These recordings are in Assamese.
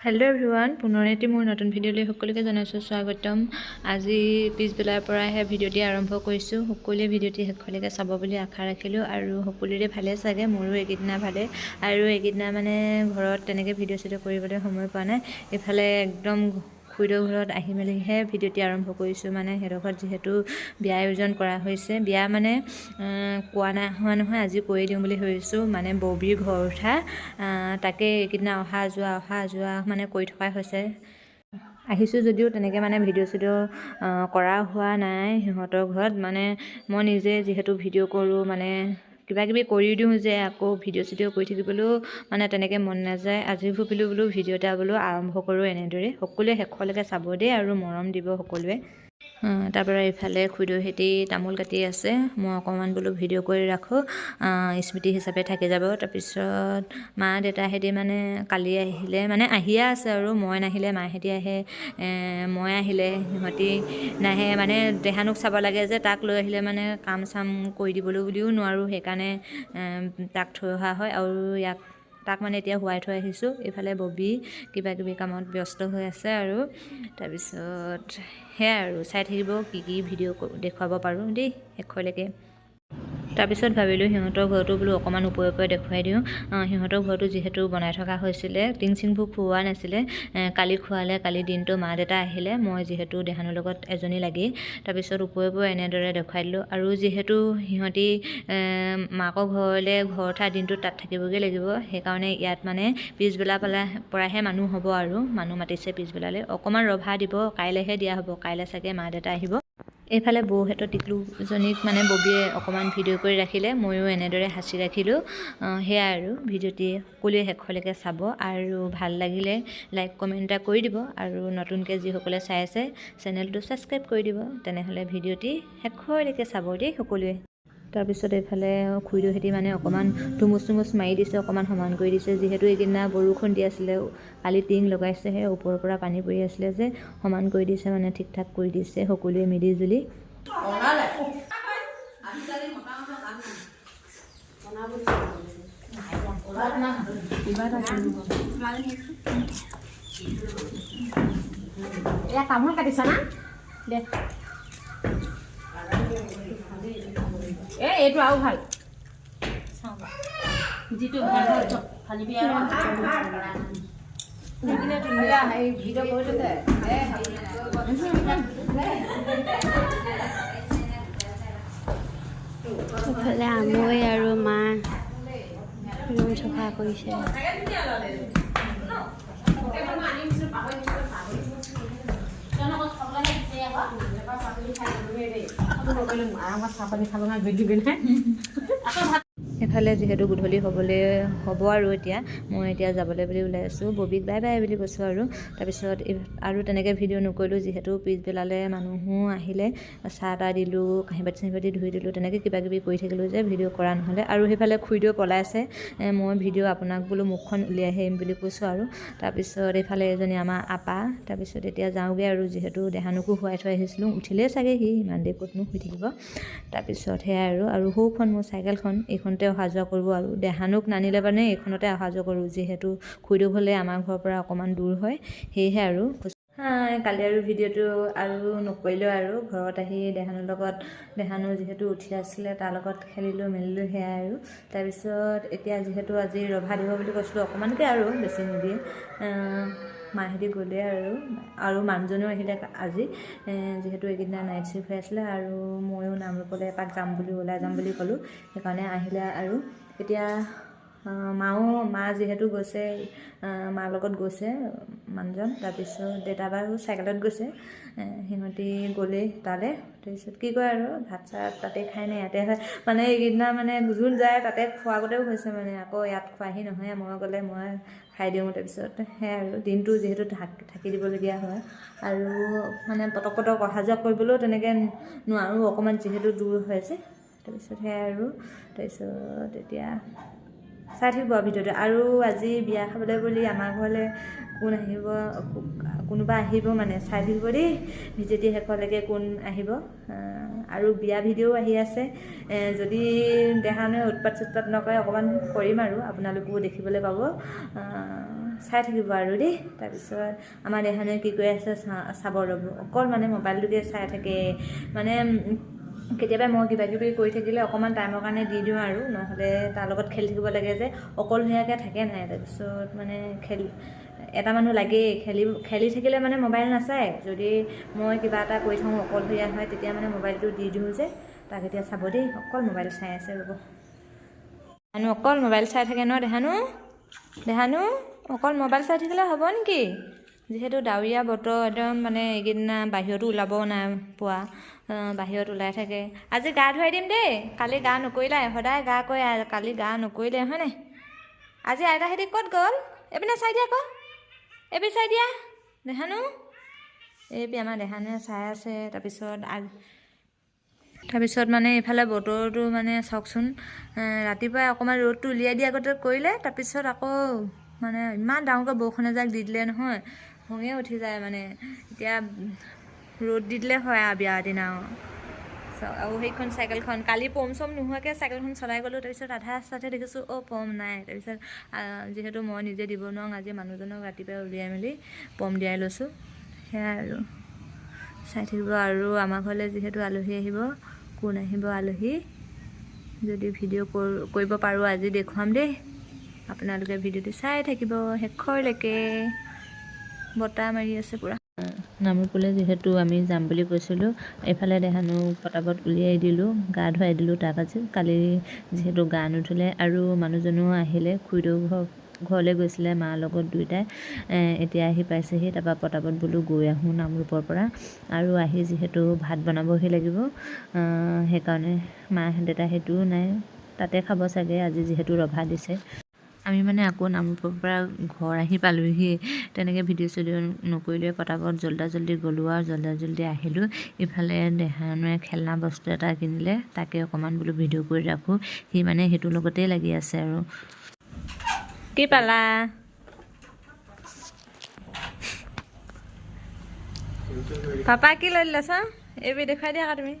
হেল্ল' এভৰিৱান পুনৰ এটি মোৰ নতুন ভিডিঅ'লৈ সকলোকে জনাইছোঁ স্বাগতম। আজি পিছবেলাৰ পৰাহে ভিডিঅ'টি আৰম্ভ কৰিছোঁ। সকলোৱে ভিডিঅ'টি শেষলৈকে চাব বুলি আশা ৰাখিলোঁ আৰু সকলোৰে ভালে চাগে মোৰো এইকেইদিনা ভালে। আৰু এইকেইদিনা মানে ঘৰত তেনেকৈ ভিডিঅ' চিডিঅ' কৰিবলৈ সময় পোৱা নাই। এইফালে একদম খুৰীদেউ ঘৰত আহি মেলিহে ভিডিঅ'টি আৰম্ভ কৰিছোঁ। মানে সিহঁতৰ ঘৰত যিহেতু বিয়া আয়োজন কৰা হৈছে বিয়া মানে কোৱা নাই হোৱা নহয় আজি কৰি দিওঁ বুলি ভাবিছোঁ। মানে ববীৰ ঘৰ উঠা তাকে এইকেইদিনা অহা যোৱা অহা যোৱা মানে কৰি থকাই হৈছে। আহিছোঁ যদিও তেনেকৈ মানে ভিডিঅ' চিডিঅ' কৰা হোৱা নাই সিহঁতৰ ঘৰত। মানে মই নিজে যিহেতু ভিডিঅ' কৰোঁ মানে কিবা কিবি কৰি দিওঁ যে আকৌ ভিডিঅ' চিডিঅ' কৰি থাকিবলৈও মানে তেনেকৈ মন নাযায়। আজি ভাবিলোঁ বোলো ভিডিঅ' এটা বোলো আৰম্ভ কৰোঁ এনেদৰে। সকলোৱে শেষলৈকে চাব দেই আৰু মৰম দিব সকলোৱে। তাৰপৰা ইফালে খুৰীদেউহেঁতি তামোল কাটি আছে। মই অকণমান বোলো ভিডিঅ' কৰি ৰাখোঁ। স্মৃতি হিচাপে থাকি যাব। তাৰপিছত মা দেউতাহেঁতি মানে কালি আহিলে মানে আহিয়ে আছে আৰু মই নাহিলে মাহেঁতি আহে মই আহিলে সিহঁতি নাহে। মানে দেহানুক চাব লাগে যে তাক লৈ আহিলে মানে কাম চাম কৰি দিবলৈ বুলিও নোৱাৰোঁ। সেইকাৰণে তাক থৈ অহা হয় আৰু ইয়াক তাক মানে এতিয়া শুৱাই থৈ আহিছোঁ। এইফালে ববি কিবা কিবি কামত ব্যস্ত হৈ আছে আৰু। তাৰপিছত সেয়াই আৰু চাই থাকিব কি কি ভিডিঅ' দেখুৱাব পাৰোঁ দেই শেষলৈকে তাৰপিছত ভাবিলোঁ সিহঁতৰ ঘৰটো বোলো অকণমান ওপৰে ওপৰে দেখুৱাই দিওঁ। সিহঁতৰ ঘৰটো যিহেতু বনাই থকা হৈছিলে টিং চিংবোৰ খুওৱা নাছিলে। কালি খোৱালে কালি দিনটো মা দেউতা আহিলে মই যিহেতু দেহানুৰ লগত এজনী লাগি তাৰপিছত ওপৰে ওপৰে এনেদৰে দেখুৱাই দিলোঁ। আৰু যিহেতু সিহঁতি মাকৰ ঘৰলৈ ঘৰ উঠা দিনটো তাত থাকিবগৈ লাগিব সেইকাৰণে ইয়াত মানে পিছবেলা পৰাহে মানুহ হ'ব আৰু মানুহ মাতিছে পিছবেলালৈ। অকণমান ৰভা দিব কাইলৈহে দিয়া হ'ব কাইলৈ চাগে মা দেউতা আহিব। এইফালে বৌহঁতৰ টিকলুজনীক মানে ববিয়ে অকণমান ভিডিঅ' কৰি ৰাখিলে ময়ো এনেদৰে সাঁচি ৰাখিলোঁ। সেয়াই আৰু ভিডিঅ'টি সকলোৱে শেষলৈকে চাব আৰু ভাল লাগিলে লাইক কমেণ্ট এটা কৰি দিব আৰু নতুনকৈ যিসকলে চাই আছে চেনেলটো ছাবস্ক্ৰাইব কৰি দিব তেনেহ'লে ভিডিঅ'টি শেষলৈকে চাব দেই সকলোৱে। তাৰপিছত এইফালে খুৰীদেউহেঁতি মানে অকণমান ধুমুচ চুমুচ মাৰি দিছে অকণমান সমান কৰি দিছে। যিহেতু এইকেইদিনা বৰষুণ দি আছিলে কালি টিং লগাইছেহে ওপৰৰ পৰা পানী পৰি আছিলে যে সমান কৰি দিছে মানে ঠিক ঠাক কৰি দিছে সকলোৱে মিলি জুলি এয়া তামোল কাটিছা না দে। এ এইটো আৰু ভাল। যিটো ভাল হয় চব ফালিবি আৰু ভিডিঅ' কৰি থাকে ইফালে আমৈ আৰু মা ৰুম চফা কৰিছে। চাহ পানী খাব না গৈ দিবি নাই এফালে যিহেতু গধূলি হ'বলৈ হ'ব আৰু এতিয়া। মই এতিয়া যাবলৈ বুলি ওলাই আছোঁ। ববিক বাই বাই বুলি কৈছোঁ আৰু। তাৰপিছত আৰু তেনেকৈ ভিডিঅ' নকৰিলোঁ যিহেতু পিছবেলালৈ মানুহো আহিলে। চাহ তাহ দিলোঁ কাঁহী বাতি চাহি বাতি ধুই দিলোঁ তেনেকৈ কিবা কিবি কৰি থাকিলোঁ যে ভিডিঅ' কৰা নহ'লে। আৰু সেইফালে খুৰীদেউ পলাইছে মই ভিডিঅ' আপোনাক বোলো মুখখন উলিয়াই আহিম বুলি কৈছোঁ আৰু। তাৰপিছত এইফালে এজনী আমাৰ আপা তাৰপিছত এতিয়া যাওঁগৈ আৰু যিহেতু দেহানুকো শুৱাই থৈ আহিছিলোঁ। উঠিলেই চাগে সি ইমান দেৰি ক'তনো শুই থাকিব। তাৰপিছত সেয়াই আৰু আৰু সৌখন মোৰ চাইকেলখন এইখনতে অহা যোৱা কৰোঁ আৰু দেহানুক নানিলে মানে এইখনতে অহা যোৱা কৰোঁ যিহেতু খুৰীদেউ হ'লে আমাৰ ঘৰৰ পৰা অকণমান দূৰ হয় সেয়েহে আৰু কালি আৰু ভিডিঅ'টো আৰু নকৰিলোঁ আৰু ঘৰত আহি দেহানুৰ লগত দেহানু যিহেতু উঠি আছিলে তাৰ লগত খেলিলোঁ মেলিলোঁ সেয়াই আৰু। তাৰপিছত এতিয়া যিহেতু আজি ৰভা দিব বুলি কৈছিলোঁ অকণমানকৈ আৰু বেছি নিদিয়ে। মাহেঁতি গ'লে আৰু আৰু মানুহজনেও আহিলে আজি যিহেতু এইকেইদিনা নাইট শ্বিফ্ট হৈ আছিলে আৰু ময়ো নামৰূপলৈ এপাক যাম বুলি ওলাই যাম বুলি ক'লোঁ সেইকাৰণে আহিলে আৰু। এতিয়া মাও মা যিহেতু গৈছে মাৰ লগত গৈছে মানুহজন তাৰপিছত দেউতা বাৰু চাইকেলত গৈছে সিহঁতি গ'লেই তালৈ তাৰপিছত কি কয় আৰু ভাত চাত তাতে খাই নে ইয়াতে মানে এইকেইদিনা মানে যোন যায় তাতে খোৱাগতেও হৈছে মানে আকৌ ইয়াত খোৱাহি নহয় মই গ'লে মই খাই দিওঁ তাৰপিছত সেয়াই আৰু দিনটো যিহেতু থাকি দিবলগীয়া হয় আৰু মানে পটক পটক অহা যোৱা কৰিবলৈও তেনেকৈ নোৱাৰোঁ অকণমান যিহেতু দূৰ হৈ আছে তাৰপিছত সেয়াই আৰু তাৰপিছত এতিয়া চাই থাকিব আৰু ভিডিঅ'টো আৰু আজি বিয়া খাবলৈ বুলি আমাৰ ঘৰলৈ কোন আহিব কোনোবা আহিব মানে চাই থাকিব দেই। ভিডিঅ'টি শেষলৈকে কোন আহিব। আৰু বিয়া ভিডিঅ'ও আহি আছে। যদি দেখা নাই উৎপাত চুৎপাত নকৰে অকণমান কৰিম আৰু আপোনালোকেও দেখিবলৈ পাব। চাই থাকিব আৰু দেই। তাৰপিছত আমাৰ দেহানে কি কৰি আছে চাব ৰ'ব। অকল মানে মোবাইলটোকে চাই থাকে। মানে কেতিয়াবা মই কিবা কিবি কৰি থাকিলে অকণমান টাইমৰ কাৰণে দি দিওঁ আৰু নহ'লে তাৰ লগত খেলি থাকিব লাগে যে অকলশৰীয়াকৈ থাকে নাই তাৰপিছত মানে খেল এটা মানুহ লাগেই খেলি খেলি থাকিলে মানে মোবাইল নাচায় যদি মই কিবা এটা কৰি থাকোঁ অকলশৰীয়া হয় তেতিয়া মানে মোবাইলটো দি দিওঁ যে তাক এতিয়া চাব দেই অকল মোবাইল চাই আছে ৰ'ব। দেহানো অকল মোবাইল চাই থাকে ন দেহানো? দেহানো অকল মোবাইল চাই থাকিলে হ'ব নেকি? যিহেতু ডাৱৰীয়া বতৰ একদম মানে এইকেইদিনা বাহিৰতো ওলাব নাই পোৱা। বাহিৰত ওলাই থাকে। আজি গা ধুৱাই দিম দেই। কালি গা নকৰিলাই সদায় গা আ- কালি গা নকৰিলে হয় নাই আজি আইতাহেঁতি ক'ত গ'ল? এইপিনে চাই দিয়া আকৌ এইপিনে চাই দিয়া। দেহানো এইপি আমাৰ দেহানে চাই আছে তাৰপিছত তাৰপিছত মানে এইফালে বতৰটো মানে চাওকচোন। ৰাতিপুৱাই অকণমান ৰ'দটো উলিয়াই দিয়া আগতে কৰিলে তাৰপিছত আকৌ মানে ইমান ডাঙৰকৈ বৰষুণ এজাক দি দিলে নহয়। খঙে উঠি যায় মানে। এতিয়া ৰ'দ দি দিলে হয় আৰু বিয়াৰ দিনা আৰু সেইখন চাইকেলখন কালি পম চম নোহোৱাকৈ চাইকেলখন চলাই গ'লোঁ তাৰপিছত আধা ৰাস্তাতে দেখিছোঁ অ' পম নাই। তাৰপিছত যিহেতু মই নিজে দিব নোৱাৰোঁ আজি মানুহজনক ৰাতিপুৱাই উলিয়াই মেলি পম দিয়াই লৈছোঁ। সেয়াই আৰু। চাই থাকিব আৰু আমাৰ ঘৰলৈ যিহেতু আলহী আহিব কোন আহিব আলহী? যদি ভিডিঅ' কৰ- কৰিব পাৰোঁ আজি দেখুৱাম দেই। আপোনালোকে ভিডিঅ'টো চাই থাকিব শেষৰলৈকে। বতাহ মাৰি আছে পূৰা। নামৰূপলৈ যিহেতু আমি যাম বুলি কৈছিলোঁ এইফালে দেহানো পটাপট উলিয়াই দিলোঁ গা ধুৱাই দিলোঁ আজি কালি যিহেতু গা নুধুলে আৰু মানুহজনো আহিলে খুৰীদেউ ঘৰ ঘৰলৈ গৈছিলে মাৰ লগত দুয়োটাই এতিয়া আহি পাইছেহি তাৰপৰা পটাপট বোলো গৈ আহোঁ নামৰূপৰ পৰা আৰু আহি যিহেতু ভাত বনাবহি লাগিব সেইকাৰণে মা দেউতা সেইটোও নাই তাতে খাব চাগে আজি যিহেতু ৰভা দিছে। আমি মানে আকৌ নামৰূপৰ পৰা ঘৰ আহি পালোঁহি। তেনেকৈ ভিডিঅ' চিডিঅ' নকৰিলে পটাপট জল্দা জল্দি গ'লোঁ আৰু জল্দা জল্দি আহিলোঁ। ইফালে দেহানুৱে খেলনা বস্তু এটা কিনিলে তাকে অকণমান বোলো ভিডিঅ' কৰি ৰাখোঁ। সি মানে সেইটোৰ লগতেই লাগি আছে আৰু। কি পালা? পাপা কি লৈ দিলা চা এইবি দেখুৱাই দিয়া আকৌ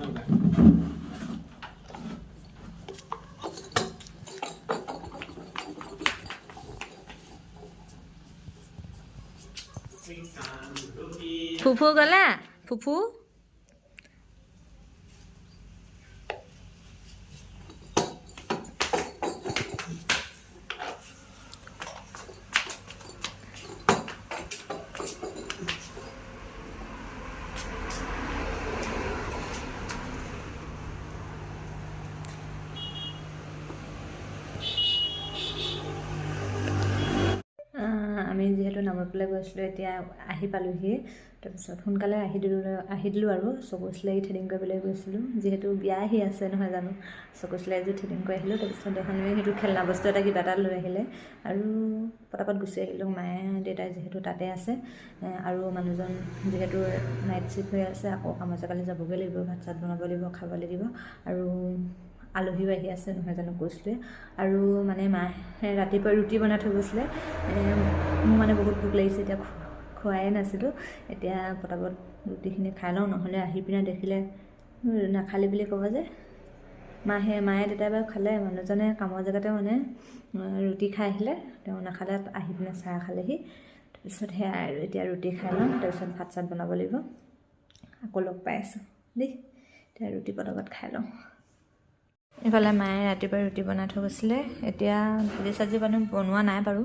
তুমি বলখনহে বিচনাখন নাই নাই ফুফু গ'লা ফুফু আহ, আমি নামৰূপলৈ গৈছিলোঁ এতিয়া আহি পালোহি। তাৰপিছত সোনকালে আহি দিলোঁ আহি দিলোঁ আৰু। চকু চিলাই থ্ৰেডিং কৰিবলৈ গৈছিলোঁ। যিহেতু বিয়া আহি আছে নহয় জানো? চকু চিলাই এযোৰ থ্ৰেডিং কৰি আহিলোঁ তাৰপিছত এখনে সেইটো খেলনা বস্তু এটা কিবা এটা লৈ আহিলে। আৰু পটাপট গুচি আহিলোঁ। মায়ে দেউতাই যিহেতু তাতে আছে আৰু মানুহজন যিহেতু নাইট শ্বিফ্ট হৈ আছে আকৌ কামৰ জেগালৈ যাবগৈ লাগিব ভাত চাত বনাব লাগিব খাব লাগিব আৰু আলহীও আহি আছে নহয় জানো কৈছোঁৱে আৰু মানে মায়ে ৰাতিপুৱা ৰুটি বনাই থৈ গৈছিলে। মোৰ মানে বহুত ভোক লাগিছে এতিয়া খোৱাই নাছিলোঁ। এতিয়া পটাপট ৰুটিখিনি খাই লওঁ নহ'লে আহি পিনে দেখিলে "উম, নাখালি বুলি ক'ব যে। মাহে মায়ে দেউতাই বাৰু খালে মানুহজনে কামৰ জেগাতে মানে ৰুটি খাই আহিলে। তেওঁ নাখালে আহি পিনে চাহ খালেহি। তাৰপিছত সেয়াই আৰু এতিয়া ৰুটি খাই লওঁ তাৰপিছত ভাত চাত বনাব লাগিব। আকৌ লগ পাই আছোঁ। দেই এতিয়া ৰুটি পটাপট খাই লওঁ। এইফালে মায়ে ৰাতিপুৱা ৰুটি বনাই থৈ গৈছিলে। এতিয়া ভাজি চাজি মানে বনোৱা নাই বাৰু।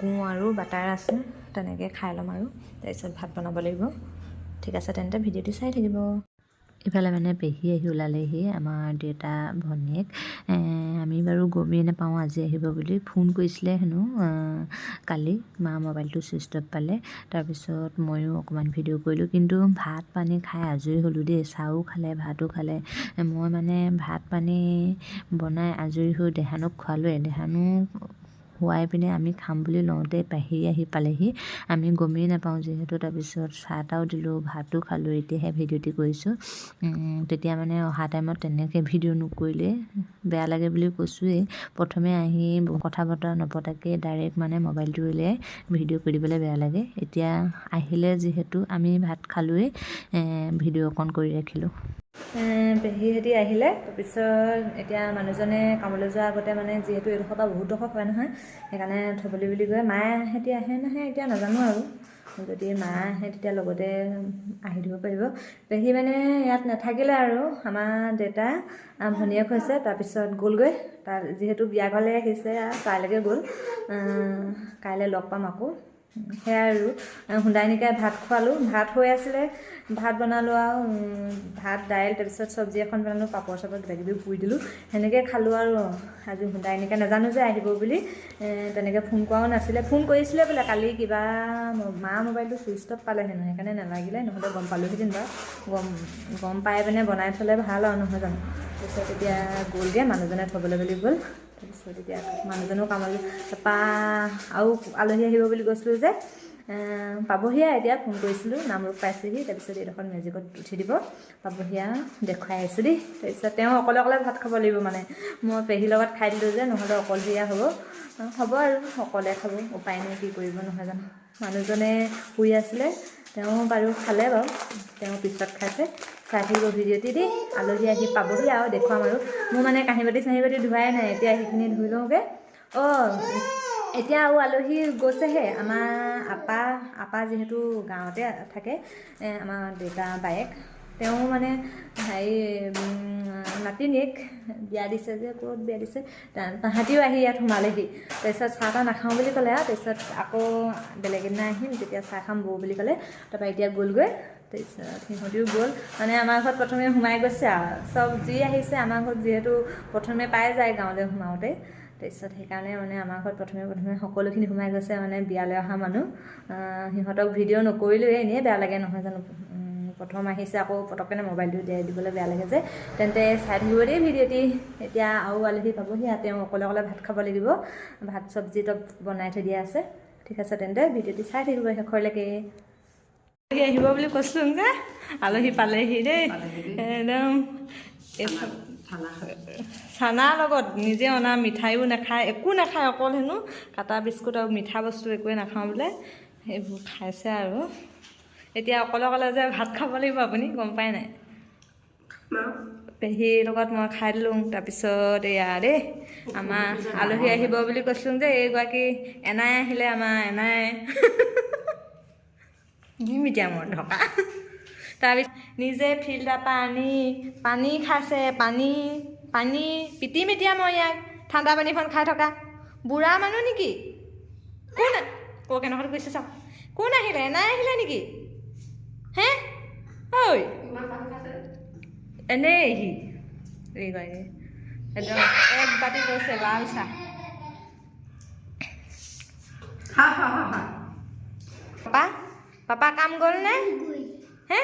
গুড় আৰু বাটাৰ আছে তেনেকৈ খাই ল'ম আৰু। তাৰপিছত ভাত বনাব লাগিব। ঠিক আছে তেন্তে ভিডিঅ'টো চাই থাকিব। ইফালে মানে পেহী আহি ওলালেহি আমাৰ দেউতা ভনীয়েক। আমি বাৰু গমেই নাপাওঁ আজি আহিব বুলি। ফোন কৰিছিলে হেনো কালি মা মোবাইলটো ছুইচ অফ পালে। তাৰপিছত ময়ো অকণমান ভিডিঅ' কৰিলোঁ কিন্তু ভাত পানী খাই আজৰি হ'লোঁ দেই। চাহো খালে ভাতো খালে। মই মানে ভাত পানী বনাই আজৰি হৈ দেহানুক খোৱালোৱে দেহানো খুৱাই পিনে আমি খাম বুলি লওঁতে পেহী আহি পালেহি। আমি গমেই নাপাওঁ যিহেতু তাৰপিছত চাহ তাহও দিলোঁ ভাতো খালোঁ এতিয়াহে ভিডিঅ'টি কৰিছোঁ। তেতিয়া মানে অহা টাইমত তেনেকৈ ভিডিঅ' নকৰিলে বেয়া লাগে বুলি কৈছোঁৱেই। প্ৰথমে আহি কথা বতৰা নপতাকৈ ডাইৰেক্ট মানে মোবাইলটো উলিয়াই ভিডিঅ' কৰি দিবলৈ বেয়া লাগে। এতিয়া আহিলে যিহেতু আমি ভাত খালোৱেই ভিডিঅ' অকণ কৰি ৰাখিলোঁ। পেহীহঁতি আহিলে। তাৰপিছত এতিয়া মানুহজনে কামলৈ যোৱাৰ আগতে মানে যিহেতু এইডোখৰ পৰা বহুত ডোখৰ হয় নহয় সেইকাৰণে থ'বলৈ বুলি কয় মায়েহঁতি আহে নাহে এতিয়া নাজানো আৰু। যদি মা আহে তেতিয়া লগতে আহি দিব পাৰিব। পেহী মানে ইয়াত নাথাকিলে আৰু আমাৰ দেউতা ভনীয়েক হৈছে তাৰপিছত গ'লগৈ। তাৰ যিহেতু বিয়া ঘৰলৈ আহিছে তালৈকে গ'ল। কাইলৈ লগ পাম আকৌ। সেয়াই আৰু। খুন্দাই নিকাই ভাত খোৱালোঁ। ভাত হৈ আছিলে, ভাত বনালোঁ আৰু ভাত, দাইল, তাৰপিছত চব্জি এখন বনালোঁ, পাপৰ চাপৰ কিবা কিবি পুৰি দিলোঁ। সেনেকৈ খালোঁ আৰু আজি নিকাই নাজানো যে আহিব বুলি। তেনেকৈ ফোন কৰাও নাছিলে। ফোন কৰিছিলে বোলে, কালি কিবা ম- মোবাইলটো ছুইচ অফ পালে হেনো সেইকাৰণে নালাগিলে, নহ'লে গম পালোঁহেঁতেন বাৰু। গম গম পাই পিনে বনাই থ'লে ভালো আৰু নহয় জানো? তাৰপিছত এতিয়া গ'লগৈ মানুহজনে থ'বলৈ বুলি গ'ল। তাৰপিছত এতিয়া মানুহজনো কামলৈ তাৰপৰা আৰু আলহী আহিব বুলি কৈছিলোঁ যে এ, পাবহি আৰু এতিয়া ফোন কৰিছিলোঁ নামৰূপ পাইছেহি তাৰপিছত এইডোখৰ মেজিকত উঠি দিব। পাবহি আৰু দেখুৱাই আহিছোঁ দেই। তাৰপিছত তেওঁ অকলে অকলে ভাত খাব লাগিব মানে। মই পেহীৰ লগত খাই দিলোঁ যে নহ'লে অকলশৰীয়া হ'ব। হ'ব আৰু অকলে খাব উপায় নাই কি কৰিব নহয় জানো। মানুহজনে শুই আছিলে। তেওঁ বাৰু খালে বাৰু। তেওঁ পিছত খাইছে। চাই থাকিব ভিডিঅ'টি দেই আলহী আহি পাবহি আৰু দেখুৱাম আৰু। মোৰ মানে কাঁহী বাতি চাহি বাতি ধোৱাই নাই। এতিয়া সেইখিনি ধুই লওঁগৈ। অঁ এতিয়া আৰু আলহী গৈছেহে। আমাৰ আপা আপা যিহেতু গাঁৱতে থাকে আমাৰ দেউতা বায়েক। তেওঁ মানে হেৰি উম, নাতিনীয়েক বিয়া দিছে যে ক'ত বিয়া দিছে তাহাঁতিও আহি ইয়াত সোমালেহি। তাৰপিছত চাহ তাহ নাখাওঁ বুলি ক'লে আৰু তাৰপিছত আকৌ বেলেগ এদিনা আহিম তেতিয়া চাহ খাম বৌ বুলি ক'লে। তাৰপৰা এতিয়া গ'লগৈ তাৰপিছত সিহঁতিও গ'ল। মানে আমাৰ ঘৰত প্ৰথমে সোমাই গৈছে আৰু চব যি আহিছে আমাৰ ঘৰত যিহেতু প্ৰথমে পাই যায় গাঁৱলৈ সোমাওঁতে। তাৰপিছত সেইকাৰণে মানে আমাৰ ঘৰত প্ৰথমে প্ৰথমে সকলোখিনি সোমাই গৈছে মানে বিয়ালৈ অহা মানুহ। সিহঁতক ভিডিঅ' নকৰিলোৱে এনেই বেয়া লাগে নহয় জানো। প্ৰথম আহিছে আকৌ পটককেনে মোবাইলটো দিয়াই দিবলৈ বেয়া লাগে যে। তেন্তে চাই থাকিব দেই ভিডিঅ'টি। এতিয়া আৰু আলহী পাবহি আৰু তেওঁ অকলে অকলে ভাত খাব লাগিব। ভাত চব্জি টপ বনাই থৈ দিয়া আছে। ঠিক আছে তেন্তে ভিডিঅ'টি চাই থাকিব শেষৰলৈকে। আলহী আহিব বুলি কৈছোঁ যে আলহী পালেহি দেই। একদম। এই- চানাৰ লগত নিজে অনা মিঠাইও নাখায় একো নাখায় অকল হেনো। কাটা বিস্কুট আৰু মিঠা বস্তু একোৱে নাখাওঁ বোলে। সেইবোৰ খাইছে আৰু। এতিয়া অকলে অকলে যে ভাত খাব লাগিব আপুনি গম পায় নাই? পেহীৰ লগত মই খাই দিলোঁ তাৰপিছত এয়া দেই আমাৰ আলহী আহিব বুলি কৈছিলোঁ যে এইগৰাকী এনাই আহিলে আমাৰ এনাই মিডিয়ামত থকা তাৰপিছত নিজে ফিল্টাৰ পৰা আনি পানী খাইছে পানী পানী পিটি মিটিয়া মই ইয়াক ঠাণ্ডা পানীখন খাই থকা। বুঢ়া মানুহ নেকি? কোন ক কেনেকৈ কৈছে চাওক। কোন আহিলে এনাই আহিলে নেকি? হে? ঐ। এনেই সি। এইগৰাকী একদম এক বাতি কৈছে লাল চাহ। পাপা পাপা কাম গ'ল নে? হে?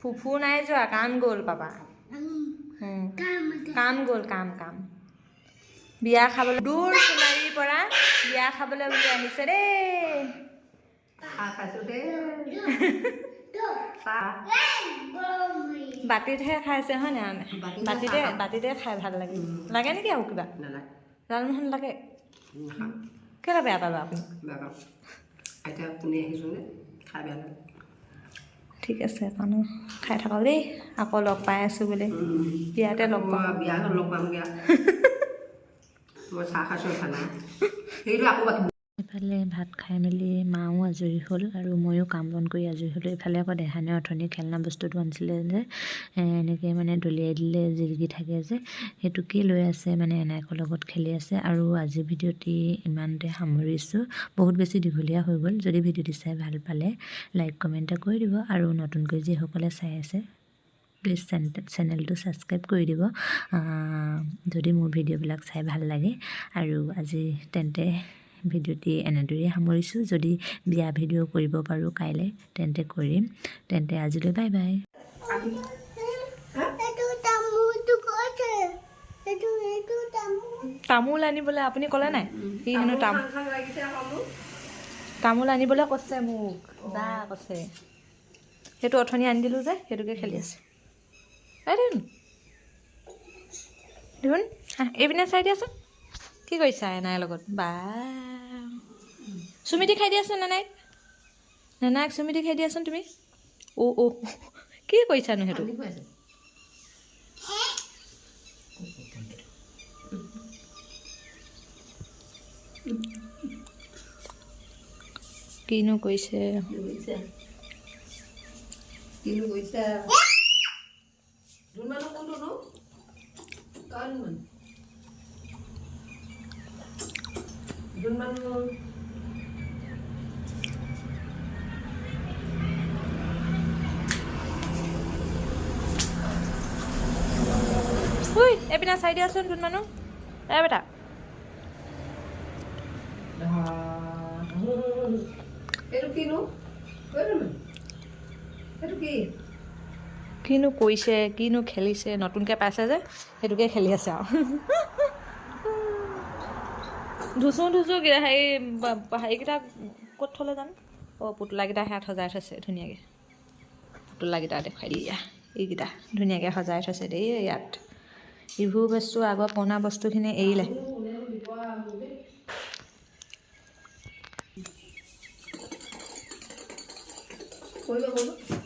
ফুফু নাই যোৱা কাম গ'ল পাপা। কাম গ'ল কাম কাম। বিয়া খাবলৈ দূৰ সোণাৰীৰ পৰা বিয়া খাবলৈ বুলি আহিছে দেই। বাতিতহে খাইছে হয় নাই? আমি বাতিতে বাতিতে খাই ভাল লাগে। লাগে নেকি আৰু কিবা? লালমোহন লাগে? কেলৈ বেয়া পাব আপুনি? ঠিক আছে কানো খাই থাকক দেই। আকৌ লগ পাই আছোঁ বুলি। বিয়াতে লগ পাম। বিয়া লগ পামগৈ। মই চাহ খাইছোঁ খানা। সেইটো আকৌ বাকী এইফালে ভাত খাই মেলি মাও আজৰি হ'ল আৰু ময়ো কাম বন কৰি আজৰি হ'লোঁ। এইফালে আকৌ দেহানে অথনি খেলনা বস্তুটো আনিছিলে যে এনেকৈ মানে দলিয়াই দিলে জিলিকি থাকে যে সেইটোকেই লৈ আছে মানে এনাইকৰ লগত খেলি আছে আৰু আজিৰ ভিডিঅ'টি ইমানতে সামৰিছোঁ। বহুত বেছি দীঘলীয়া হৈ গ'ল যদি ভিডিঅ'টি চাই ভাল পালে লাইক কমেণ্ট এটা কৰি দিব আৰু নতুনকৈ যিসকলে চাই আছে প্লিজ চেনেলটো ছাবস্ক্ৰাইব কৰি দিব। যদি মোৰ ভিডিঅ'বিলাক চাই ভাল লাগে আৰু আজি তেন্তে ভিডিঅ'টি এনেদৰেই সামৰিছোঁ। যদি বিয়া ভিডিঅ' কৰিব পাৰোঁ কাইলৈ তেন্তে কৰিম। তেন্তে আজিলৈ বাই বাই। তামোল আনিবলৈ আপুনি ক'লে নাই? সি হেনো তামোল তামোল আনিবলৈ কৈছে মোক। যা কৈছে। সেইটো অথনি আনি দিলোঁ যে সেইটোকে খেলি আছে। দেখোন দেখোন এইপিনে চাই দিয়াচোন। কি কৰিছা এনাইৰ লগত? বা চুমিটি খাই দিয়াচোন নানাইক। নানাক চুমিটি খাই দিয়াচোন তুমি। অ' অ' কি কৰিছানো সেইটো? কিনো কৈছে? কিনো কৈছা? চাই দিয়াচোন তোৰ মানুহ? এ বেটা। কিনো? কৰিছে কিনো খেলিছে নতুনকৈ পাইছে যে সেইটোকে খেলি আছে আৰু। ধুচু ধুচু হেৰি হেৰিকেইটা ক'ত থ'লে জানো? অঁ পুতলাকেইটা সেয়াত সজাই থৈছে ধুনীয়াকৈ। পুতলাকেইটা দেখুৱাই দিয়া এইকেইটা ধুনীয়াকৈ সজাই থৈছে দেই ইয়াত। ইবোৰ বস্তু আগৰ পুৰণা বস্তুখিনি এৰিলে। কৰিব।